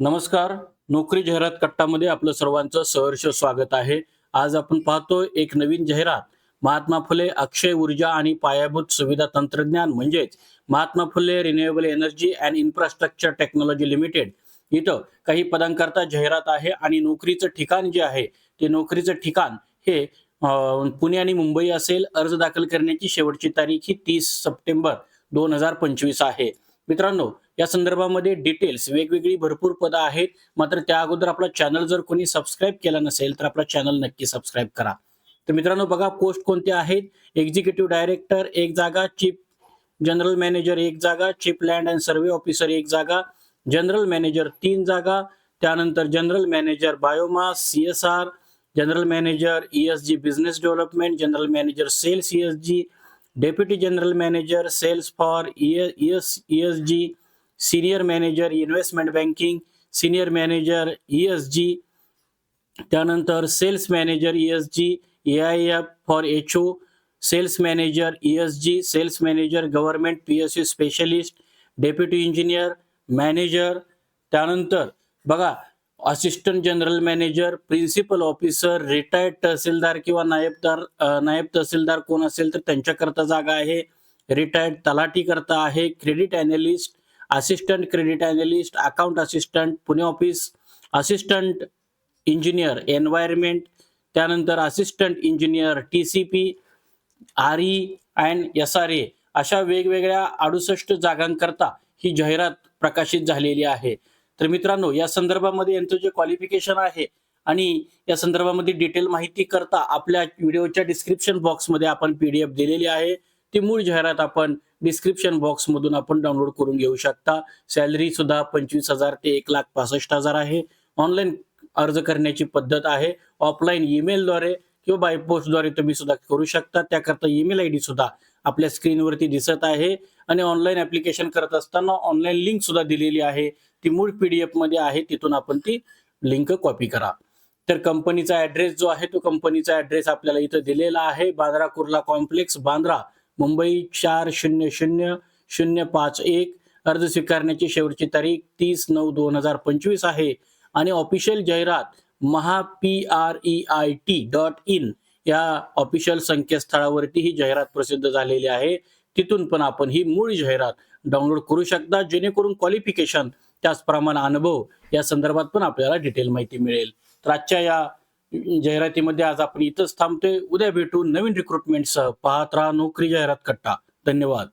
नमस्कार. नोकरी जाहिरात कट्टामध्ये आपलं सर्वांचं सहर्ष स्वागत आहे. आज आपण पाहतो एक नवीन जाहिरात. महात्मा फुले अक्षय ऊर्जा आणि पायाभूत सुविधा तंत्रज्ञान म्हणजेच Mahatma Phule renewable energy and infrastructure technology limited इथं काही पदांकरता जाहिरात आहे आणि नोकरीचं ठिकाण जे आहे ते नोकरीचं ठिकाण हे पुणे आणि मुंबई असेल अर्ज दाखल करण्याची शेवटची तारीख ही तीस सप्टेंबर दोन हजार पंचवीस आहे. मित्रांनो या संदर्भामध्ये डिटेल्स वेगवेगळी भरपूर पदं आहेत. मात्र त्या अगोदर आपला चॅनल जर कोणी सबस्क्राईब केला नसेल तर आपला चॅनल नक्की सबस्क्राईब करा. तर मित्रांनो बघा पोस्ट कोणते आहेत? एक्झिक्युटिव्ह डायरेक्टर एक जागा चीफ जनरल मॅनेजर एक जागा chief land and survey officer एक जागा जनरल मॅनेजर तीन जागा त्यानंतर general manager biomass C S R general manager E S G business development general manager sales E S G deputy general manager sales for E S E S G senior manager investment banking senior manager E S G त्यानंतर sales manager E S G A I F for H O sales manager E S G sales manager government P S U specialist deputy engineer manager त्यानंतर बघा assistant general manager principal officer retired tehsildar किंवा नायबदार नायब तहसीलदार कोण असेल तर त्यांच्याकरता जागा आहे. रिटायर्ड तलाठी करता आहे credit analyst assistant credit analyst account assistant Pune office assistant engineer environment त्यानंतर assistant engineer T C P R E and S R A अशा वेगवेगळ्या अडुसष्ट जागांकरता ही जाहिरात प्रकाशित झालेली आहे. तर मित्रांनो या संदर्भामध्ये यांचं जे क्वालिफिकेशन आहे आणि या संदर्भामध्ये डिटेल माहिती करता आपल्या व्हिडिओच्या डिस्क्रिप्शन बॉक्समध्ये आपण पीडीएफ दिलेली आहे. ती मूळ जाहिरात आपण डिस्क्रिप्शन बॉक्समधून आपण डाउनलोड करून घेऊ शकता. सॅलरी सुद्धा पंचवीस हजार ते एक लाख पासष्ट हजार आहे. ऑनलाईन अर्ज करण्याची पद्धत आहे. ऑफलाईन ईमेलद्वारे किंवा बाय पोस्टद्वारे तुम्ही सुद्धा करू शकता. त्याकरता ईमेल आय डी सुद्धा आपल्या स्क्रीनवरती दिसत आहे. आणि ऑनलाईन ऍप्लिकेशन करत असताना ऑनलाईन लिंक सुद्धा दिलेली आहे. ती मूळ पीडीएफमध्ये आहे. तिथून आपण ती लिंक कॉपी करा. तर कंपनीचा ऍड्रेस जो आहे तो कंपनीचा ऍड्रेस आपल्याला इथं दिलेला आहे. बांद्रा कुर्ला कॉम्प्लेक्स बांद्रा. मुंबई चार शून्य शून्य शून्य पाच एक. अर्ज स्वीकारण्याची शेवटची तारीख तीस नऊ दोन हजार पंचवीस आहे. आणि ऑफिशियल जाहिरात Maha P R E I T dot in या ऑफिशियल संकेतस्थळावरती ही जाहिरात प्रसिद्ध झालेली आहे. तिथून पण आपण ही मूळ जाहिरात डाउनलोड करू शकता जेणेकरून क्वालिफिकेशन त्याचप्रमाणे अनुभव या संदर्भात पण आपल्याला डिटेल माहिती मिळेल. तर आजच्या या जाहिरातीमध्ये आज आपण इथंच थांबतोय. उद्या भेटू नवीन रिक्रुटमेंटसह पाहत राहा नोकरी जाहिरात कट्टा. धन्यवाद.